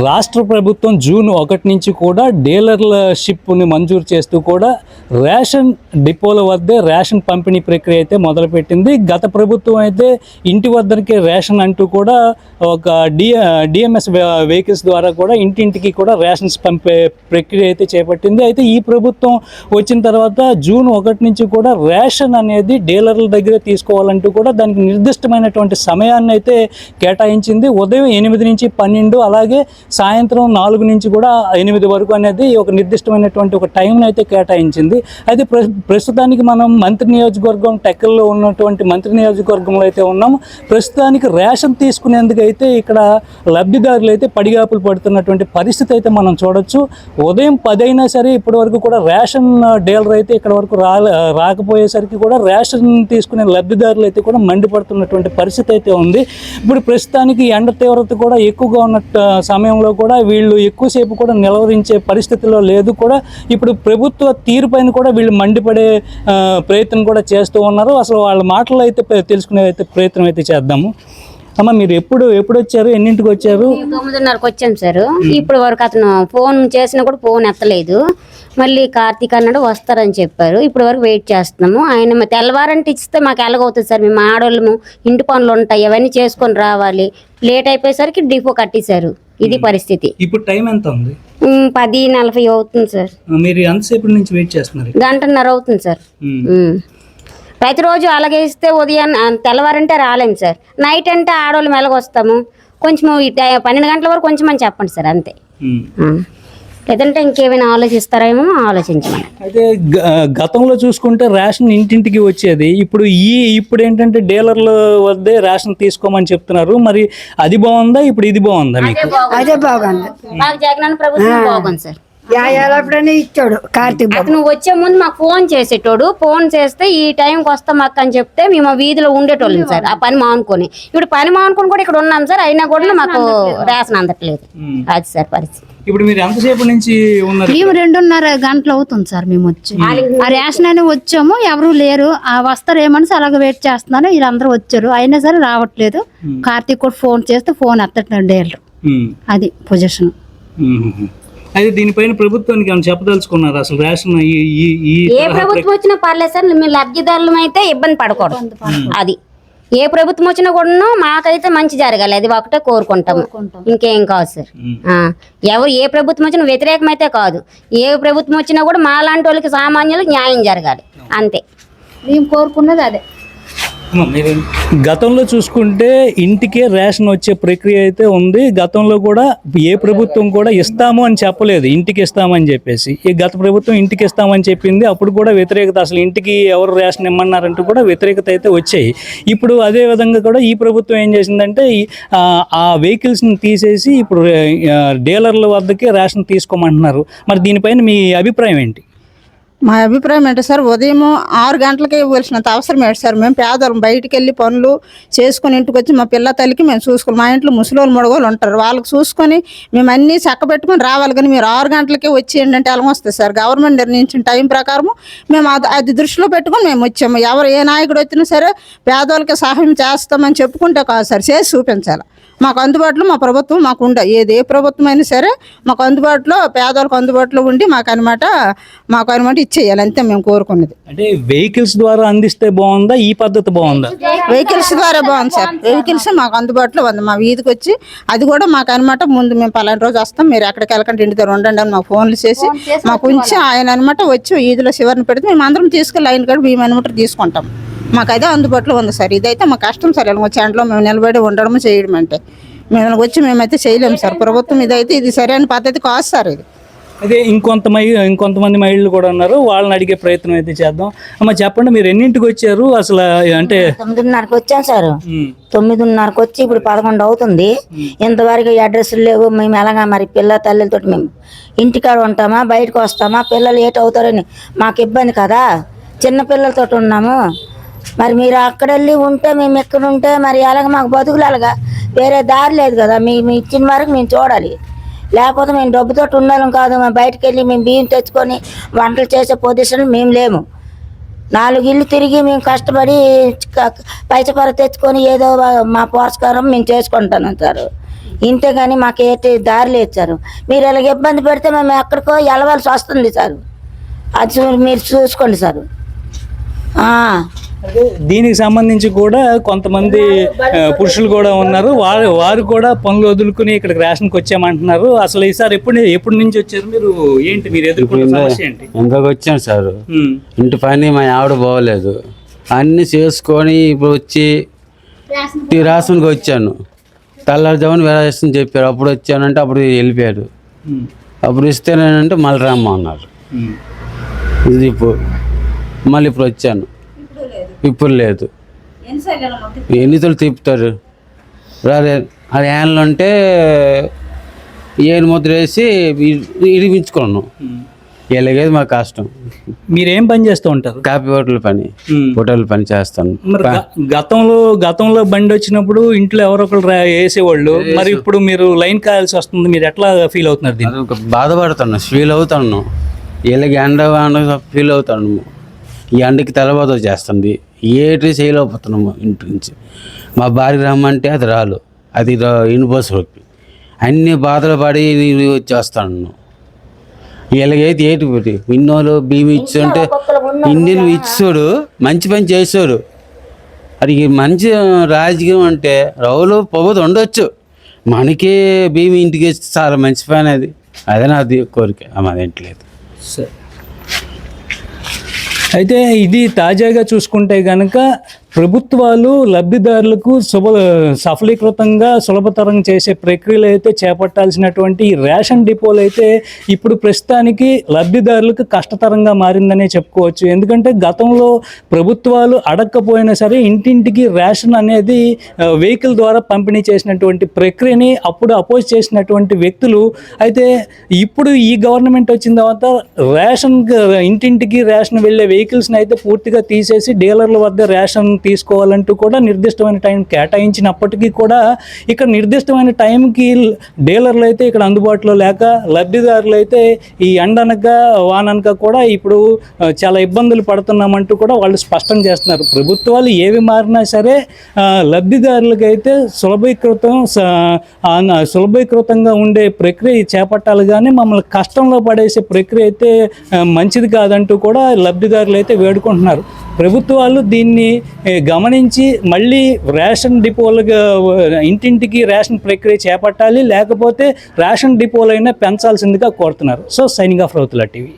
రాష్ట్ర ప్రభుత్వం జూన్ ఒకటి నుంచి కూడా డీలర్ల షిప్ని మంజూరు చేస్తూ కూడా రేషన్ డిపోల వద్దే రేషన్ పంపిణీ ప్రక్రియ అయితే మొదలుపెట్టింది. గత ప్రభుత్వం అయితే ఇంటి వద్దకే రేషన్ అంటూ కూడా ఒక డి డిఎంఎస్ వెహికల్స్ ద్వారా కూడా ఇంటింటికి కూడా రేషన్స్ పంపే ప్రక్రియ అయితే చేపట్టింది. అయితే ఈ ప్రభుత్వం వచ్చిన తర్వాత జూన్ ఒకటి నుంచి కూడా రేషన్ అనేది డీలర్ల దగ్గర తీసుకోవాలంటూ కూడా దానికి నిర్దిష్టమైనటువంటి సమయాన్ని అయితే కేటాయించింది. ఉదయం ఎనిమిది నుంచి పన్నెండు అలాగే సాయంత్రం నాలుగు నుంచి కూడా ఎనిమిది వరకు అనేది ఒక నిర్దిష్టమైనటువంటి ఒక టైంను అయితే కేటాయించింది. అయితే ప్ర ప్రస్తుతానికి మనం మంత్రి నియోజకవర్గం టెక్కల్లో ఉన్నటువంటి మంత్రి నియోజకవర్గంలో అయితే ఉన్నాం ప్రస్తుతానికి రేషన్ తీసుకునేందుకు అయితే ఇక్కడ లబ్ధిదారులు అయితే పడిగాపులు పడుతున్నటువంటి పరిస్థితి అయితే మనం చూడొచ్చు. ఉదయం పది అయినా సరే ఇప్పటి వరకు కూడా రేషన్ డీలర్ అయితే ఇక్కడ వరకు రాకపోయేసరికి కూడా రేషన్ తీసుకునే లబ్ధిదారులు అయితే కూడా మండిపడుతున్నటువంటి పరిస్థితి అయితే ఉంది. ఇప్పుడు ప్రస్తుతానికి ఎండ తీవ్రత కూడా ఎక్కువగా ఉన్న సమయం సమయంలో కూడా వీళ్ళు ఎక్కువసేపు కూడా నిలవరించే పరిస్థితిలో లేదు కూడా. ఇప్పుడు ప్రభుత్వ తీరుపైన కూడా వీళ్ళు మండిపడే ప్రయత్నం కూడా చేస్తూ ఉన్నారు. అసలు వాళ్ళ మాటలు అయితే తెలుసుకునే అయితే ప్రయత్నం అయితే చేద్దాము. అమ్మ మీరు ఎప్పుడు ఎప్పుడు వచ్చారు? ఎన్నింటికి వచ్చారు? తొమ్మిదిన్నరకు వచ్చాం సార్. ఇప్పుడు వరకు అతను ఫోన్ చేసినా కూడా ఫోన్ ఎత్తలేదు. మళ్ళీ కార్తీక్ అన్నాడు వస్తారని చెప్పారు. ఇప్పుడు వరకు వెయిట్ చేస్తున్నాము. ఆయన తెల్లవారంటే ఇస్తే మాకు ఎలాగవుతుంది సార్? మేము ఆడవాళ్ళము ఇంటి పనులు ఉంటాయి అవన్నీ చేసుకొని రావాలి. లేట్ అయిపోయేసరికి డిపో కట్టేశారు. ఇది పరిస్థితి. ఇప్పుడు టైం ఎంత ఉంది? పది నలభై అవుతుంది సార్. మీరు ఎంతసేపు నుంచి వెయిట్ చేస్తున్నారు గంటన్నర అవుతుంది సార్. ప్రతిరోజు అలాగే ఇస్తే ఉదయం తెల్లవారంటే రాలేము సార్. నైట్ అంటే ఆడవాళ్ళు మెలగొస్తాము. కొంచెం పన్నెండు గంటల వరకు కొంచెం అని చెప్పండి సార్ అంతే. లేదంటే ఇంకేమైనా ఆలోచిస్తారేమో ఆలోచించమని. అయితే గ- గతంలో చూసుకుంటే రేషన్ ఇంటింటికి వచ్చేది. ఇప్పుడు ఈ ఇప్పుడు ఏంటంటే డీలర్ల వద్దే రేషన్ తీసుకోమని చెప్తున్నారు. మరి అది బాగుందా? ఇప్పుడు ఇది బాగుందా మీకు? అదే బాగుంది. మాకు జగనన్న ప్రభుత్వం బాగుంది సార్. ఎప్పుడైనా ఇచ్చాడు కార్తీక్ అతను వచ్చే ముందు మాకు ఫోన్ చేసేటోడు. ఫోన్ చేస్తే ఈ టైంకి వస్తాం అక్క అని చెప్తే మేము వీధిలో ఉండేటోళ్ళం సార్ ఆ పని మానుకొని. ఇప్పుడు పని మానుకొని కూడా ఇక్కడ ఉన్నాం సార్ అయినా కూడా మాకు రేషన్ అందట్లేదు. అది సార్ పరిస్థితి. ఇప్పుడు మీరు ఎంతసేపు నుంచి ఉన్నారు మేము రెండున్నర గంటలు అవుతుంది సార్ మేము వచ్చి. ఆ రేషన్ అని వచ్చాము ఎవరు లేరు. ఆ వస్తారేమని అలాగ వెయిట్ చేస్తున్నాను వీళ్ళందరూ వచ్చారు. అయినా సరే రావట్లేదు. కార్తీక్ కూడా ఫోన్ చేస్తే ఫోన్ ఎత్తట్లేదు ఉమ్. అది పొజిషన్. అయితే దీనిపైన ప్రభుత్వానికి ఏమైనా చెప్పదలుచుకున్నారు? అసలు రేషన్ ఏ ప్రభుత్వం వచ్చినా పర్లేదు సార్ మేము లబ్ధిదారులం అయితే ఇబ్బంది పడకూడదు. అది. ఏ ప్రభుత్వం వచ్చినా కూడా మాకైతే మంచి జరగాలి. అది ఒకటే కోరుకుంటాము. ఇంకేం కాదు సార్. ఆ, ఎవరు ఏ ప్రభుత్వం వచ్చినా వ్యతిరేకం అయితే కాదు. ఏ ప్రభుత్వం వచ్చినా కూడా మా లాంటి వాళ్ళకి సామాన్యులకు న్యాయం జరగాలి. అంతే. మేము కోరుకున్నది అదే. గతంలో చూసుకుంటే ఇంటికే రేషన్ వచ్చే ప్రక్రియ అయితే ఉంది. గతంలో కూడా ఏ ప్రభుత్వం కూడా ఇస్తాము అని చెప్పలేదు. ఇంటికి ఇస్తామని చెప్పేసి. ఈ గత ప్రభుత్వం ఇంటికి ఇస్తామని చెప్పింది. అప్పుడు కూడా వ్యతిరేకత అసలు ఇంటికి ఎవరు రేషన్ ఇమ్మన్నారంటూ కూడా వ్యతిరేకత అయితే వచ్చాయి. ఇప్పుడు అదే విధంగా కూడా ఈ ప్రభుత్వం ఏం చేసిందంటే ఈ, ఆ, వెహికల్స్ని తీసేసి ఇప్పుడు డీలర్ల వద్దకే రేషన్ తీసుకోమంటున్నారు. మరి దీనిపైన మీ అభిప్రాయం ఏంటి? మా అభిప్రాయం ఏంటి సార్? ఉదయం ఆరు గంటలకే ఇవ్వాల్సినంత అవసరం ఏంటి సార్? మేము పేదవాళ్ళం బయటికి వెళ్ళి పనులు చేసుకుని ఇంటికి వచ్చి మా పిల్ల తల్లికి మేము చూసుకోవాలి. మా ఇంట్లో ముసలోళ్ళు మొడగోళ్ళు ఉంటారు. వాళ్ళకి చూసుకొని మేము అన్నీ చక్కబెట్టుకొని రావాలి. కానీ మీరు ఆరు గంటలకే వచ్చి ఏంటంటే వెళ్ళమొస్తుంది వస్తుంది సార్. గవర్నమెంట్ నిర్ణయించిన టైం ప్రకారం మేము అది అది దృష్టిలో పెట్టుకొని మేము వచ్చాము. ఎవరు ఏ నాయకుడు వచ్చినా సరే పేదవాళ్ళకి సహాయం చేస్తామని చెప్పుకుంటే కాదు సార్. చేసి చూపించాలి. మాకు అందుబాటులో మా ప్రభుత్వం మాకు ఉండ ఏది ఏ ప్రభుత్వం అయినా సరే మాకు అందుబాటులో పేదవాళ్ళకి అందుబాటులో ఉండి మాకు అనమాట మాకు అనమాట ఇచ్చేయాలి. అంతే మేము కోరుకున్నది. అంటే వెహికల్స్ ద్వారా అందిస్తే బాగుందా? ఈ పద్ధతి బాగుందా? వెహికల్స్ ద్వారా బాగుంది సార్. వెహికల్స్ మాకు అందుబాటులో ఉంది. మా వీధికి వచ్చి అది కూడా మాకు అనమాట ముందు మేము పలానా రోజు వస్తాం. మీరు ఎక్కడికి వెళ్ళకండి ఇంటి దగ్గర ఉండండి అని మాకు ఫోన్లు చేసి మాకు ఉంచి ఆయన అనమాట వచ్చి వీధిలో శివరిని పెడితే మేము అందరం తీసుకెళ్ళి ఆయన కూడా మేము అనమాట తీసుకుంటాం. మాకు అదే అందుబాటులో ఉంది సార్. ఇదైతే మా కష్టం సార్. ఇలా వచ్చి ఎండలో మేము నిలబడి ఉండడం చేయడం అంటే. మేము వచ్చి మేమైతే చేయలేము సార్. ప్రభుత్వం ఇదైతే ఇది సరైన పద్ధతి కాదు సార్ ఇది. అదే ఇంకొంత మై ఇంకొంతమంది మహిళలు కూడా ఉన్నారు. వాళ్ళని అడిగే ప్రయత్నం అయితే చేద్దాం. అమ్మ చెప్పండి మీరు ఎన్నింటికి వచ్చారు? అసలు అంటే తొమ్మిదిన్నరకు వచ్చాం సార్. తొమ్మిదిన్నరకు వచ్చి ఇప్పుడు పదకొండు అవుతుంది. ఇంతవరకు అడ్రస్లు లేవు. మేము ఎలాగా మరి పిల్ల తల్లితో మేము ఇంటికాడ ఉంటామా? బయటకు వస్తామా? పిల్లలు ఏటి అవుతారని మాకు ఇబ్బంది కదా. చిన్న పిల్లలతో ఉన్నాము. మరి మీరు అక్కడ వెళ్ళి ఉంటే మేము ఎక్కడ ఉంటే మరి అలాగ మాకు బతుకులు అలాగా. వేరే దారి లేదు కదా మీ మీ ఇచ్చిన వరకు మేము చూడాలి. లేకపోతే మేము డబ్బుతో ఉండాలం కాదు మేము బయటకు వెళ్ళి మేము బియ్యం తెచ్చుకొని వంటలు చేసే పొజిషన్ మేము లేము. నాలుగు ఇల్లు తిరిగి మేము కష్టపడి పైచపర తెచ్చుకొని ఏదో మా పోషకారం మేము చేసుకుంటాను సార్. ఇంతే కానీ మాకు ఏంటి దారి లేదు సార్. మీరు ఇలాగ ఇబ్బంది పెడితే మేము ఎక్కడికో వెళ్ళవలసి వస్తుంది సార్. అది చూ- మీరు చూసుకోండి సార్. దీనికి సంబంధించి కూడా కొంతమంది పురుషులు కూడా ఉన్నారు. వారు వారు కూడా పనులు వదులుకుని ఇక్కడికి రేషన్కి వచ్చామంటున్నారు. అసలు ఈసారి ఎప్పుడు ఎప్పటి నుంచి వచ్చారు మీరు? ఏంటి మీరు ఎదుర్కొన్న సమస్య ఏంటి? ఇందాక వచ్చాను సార్. ఇంటి పని మా ఆవిడ బాగోలేదు అన్నీ చేసుకొని ఇప్పుడు వచ్చి ఈ రాసునికి వచ్చాను. తెల్లారుజామున వేరేస్తుంది చెప్పారు. అప్పుడు వచ్చానంటే అప్పుడు వెళ్ళిపోయారు. ఉమ్, అప్పుడు ఇస్తేనేనంటే మళ్ళీ రమ్మ అన్నారు. ఇది ఇప్పుడు మళ్ళీ ఇప్పుడు వచ్చాను. ఇప్పుడు లేదు. ఎన్నితలు తిప్పుతారు రాదే అది యాన్లు ఉంటే ఏను ముద్ర వేసి ఇడిపించుకున్నాను. ఎలాగేది మా కష్టం. మీరేం పని చేస్తూ ఉంటారు? కాపీ హోటల్ పని. హోటల్ పని చేస్తాను. గతంలో గతంలో బండి వచ్చినప్పుడు ఇంట్లో ఎవరో ఒకరు రా- వేసేవాళ్ళు. మరి ఇప్పుడు మీరు లైన్ కాయాల్సి వస్తుంది మీరు ఎట్లా ఫీల్ అవుతున్నారు దీన్ని? అది ఒక బాధపడుతున్నా ఫీల్ అవుతాను. వీళ్ళకి ఎండ ఎండ ఫీల్ అవుతాను. ఈ ఎండకి తెల్లబాధ చేస్తుంది. ఏటి చేయలేకపోతున్నాము ఇంటి నుంచి. మా భార్య రమ్మంటే అది రాలు అది ఇనుపోసలోకి అన్ని బాధలు పడి నేను వచ్చేస్తాను వీళ్ళకైతే ఏటి పెట్టి ఇన్నోళ్ళు బియ్యం ఇచ్చుంటే ఇన్ని ఇచ్చాడు మంచి పని చేశాడు అది మంచి రాజకీయం అంటే రౌలు పొగదు ఉండొచ్చు మనకి భీమి ఇంటికి చాలా మంచి పని అది. అదే నాది కోరిక. మాదేంట్లేదు సరే. అయితే ఇది తాజాగా చూసుకుంటే కనుక ప్రభుత్వాలు లబ్ధిదారులకు సుభ సఫలీకృతంగా సులభతరం చేసే ప్రక్రియలు అయితే చేపట్టాల్సినటువంటి ఈ రేషన్ డిపోలు అయితే ఇప్పుడు ప్రస్తుతానికి లబ్ధిదారులకు కష్టతరంగా మారిందనే చెప్పుకోవచ్చు. ఎందుకంటే గతంలో ప్రభుత్వాలు అడగకపోయినా సరే ఇంటింటికి రేషన్ అనేది వెహికల్ ద్వారా పంపిణీ చేసినటువంటి ప్రక్రియని అప్పుడు అపోజ్ చేసినటువంటి వ్యక్తులు అయితే ఇప్పుడు ఈ గవర్నమెంట్ వచ్చిన తర్వాత రేషన్ ఇంటింటికి రేషన్ వెళ్ళే వెహికల్స్ని అయితే పూర్తిగా తీసేసి డీలర్ల వద్ద రేషన్ తీసుకోవాలంటూ కూడా నిర్దిష్టమైన టైం కేటాయించినప్పటికీ కూడా ఇక్కడ నిర్దిష్టమైన టైంకి డీలర్లు అయితే ఇక్కడ అందుబాటులో లేక లబ్ధిదారులు అయితే ఈ ఎండనక వాననక కూడా ఇప్పుడు చాలా ఇబ్బందులు పడుతున్నామంటూ కూడా వాళ్ళు స్పష్టం చేస్తున్నారు. ప్రభుత్వాలు ఏవి మారినా సరే లబ్ధిదారులకైతే సులభీకృతం సులభీకృతంగా ఉండే ప్రక్రియ చేపట్టాలి కానీ మమ్మల్ని కష్టంలో పడేసే ప్రక్రియ అయితే మంచిది కాదంటూ కూడా లబ్ధిదారులు అయితే వేడుకుంటున్నారు. ప్రభుత్వాలు దీన్ని గమనించి మళ్ళీ రేషన్ డిపోలుగా ఇంటింటికి రేషన్ ప్రక్రియ చేపట్టాలి లేకపోతే రేషన్ డిపోలైనా పెంచాల్సిందిగా కోరుతున్నారు. So signing off Rauthula TV.